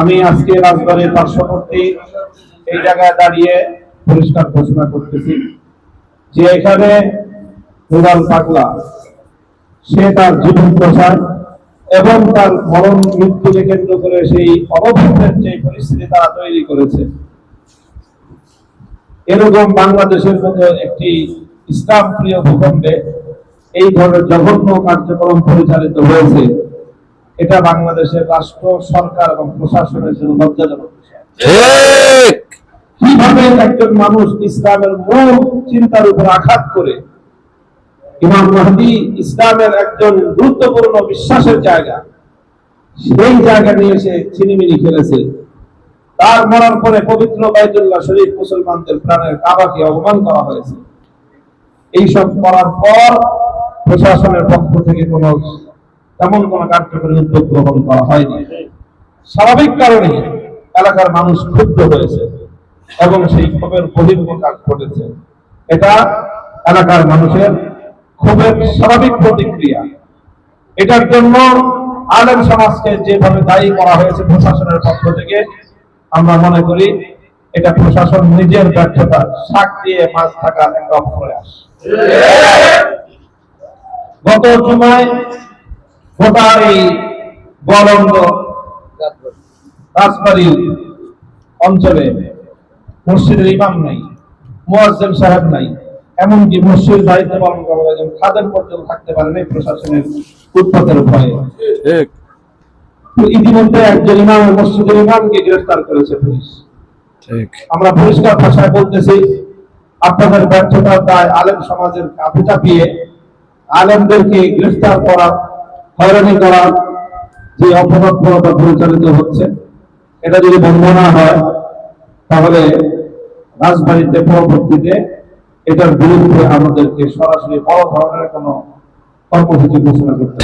আমি আজকে রাজবাড়ির পার্শ্ববর্তী এই জায়গায় দাঁড়িয়ে পরিষ্কার ঘোষণা করতেছি যে এখানে রুবাল পাগলা, সে তার জীবন প্রসার এবং তার মরণ মৃত্যুকে কেন্দ্র করে সেই অবভূতের যে পরিস্থিতি তারা তৈরি করেছে। এরকম বাংলাদেশের মতো একটি ইসলাম প্রিয় ভূখণ্ডে এই ধরনের জঘন্য কার্যক্রম পরিচালিত হয়েছে। এটা বাংলাদেশের রাষ্ট্র সরকার এবং প্রশাসনের জন্য লজ্জাজনক ঠিক। কীভাবে একজন মানুষ ইসলামের মূল চিন্তার উপর আঘাত করে ইমাম মাহদি ইসলামের একজন গুরুত্বপূর্ণ বিশ্বাসের জায়গা সেই জায়গা নিয়ে এসে ছিনিমিনি খেলেছে। তার মরার পরে পবিত্র বাইতুল্লাহ শরীফ মুসলমানদের প্রাণের কাবাকে অপমান করা হয়েছে। এইসব করার পর প্রশাসনের পক্ষ থেকে কোনো তেমন কোনো কার্যকরী উদ্যোগ গ্রহণ করা হয়নি। স্বাভাবিক কারণে এলাকার মানুষ ক্ষুব্ধ হয়েছে এবং সেই ক্ষোভের বহির্প্রকাশ ঘটেছে। এটা এলাকার মানুষের ক্ষোভের স্বাভাবিক প্রতিক্রিয়া। এটার জন্য আলেম সমাজকে যেভাবে দায়ী করা হয়েছে প্রশাসনের পক্ষ থেকে, আমরা মনে করি এটা প্রশাসন নিজের ব্যর্থতা শাক দিয়ে মাছ থাকার একটা অপ্রয়াস গত জুমায় এই গলন্দ রাজবাড়ি অঞ্চলে মসজিদের ইমাম নাই মুয়াজ্জিম সাহেব নাই এমনকি মসজিদ দায়িত্ব পালন করার একজন খাদেম পর্যন্ত থাকতে প্রশাসনের উৎপাতের ভয়ে। ঠিক। ইতিমধ্যে একজন ইমাম মসজিদের ইমামকে গ্রেফতার করেছে পুলিশ। ঠিক। আমরা পরিষ্কার ভাষায় বলতেছি আপনাদের ব্যর্থতার দায় আলেম সমাজের কাঁধে চাপিয়ে আলেমদেরকে গ্রেফতার করা হয়রানি করা যে অপরাধ পরিচালিত হচ্ছে, এটা যদি বন্ধ না হয়, তাহলে রাজবাড়িতে পরবর্তীতে এটার বিরুদ্ধে আমাদেরকে সরাসরি বড় ধরনের কোনো কর্মসূচি ঘোষণা করতে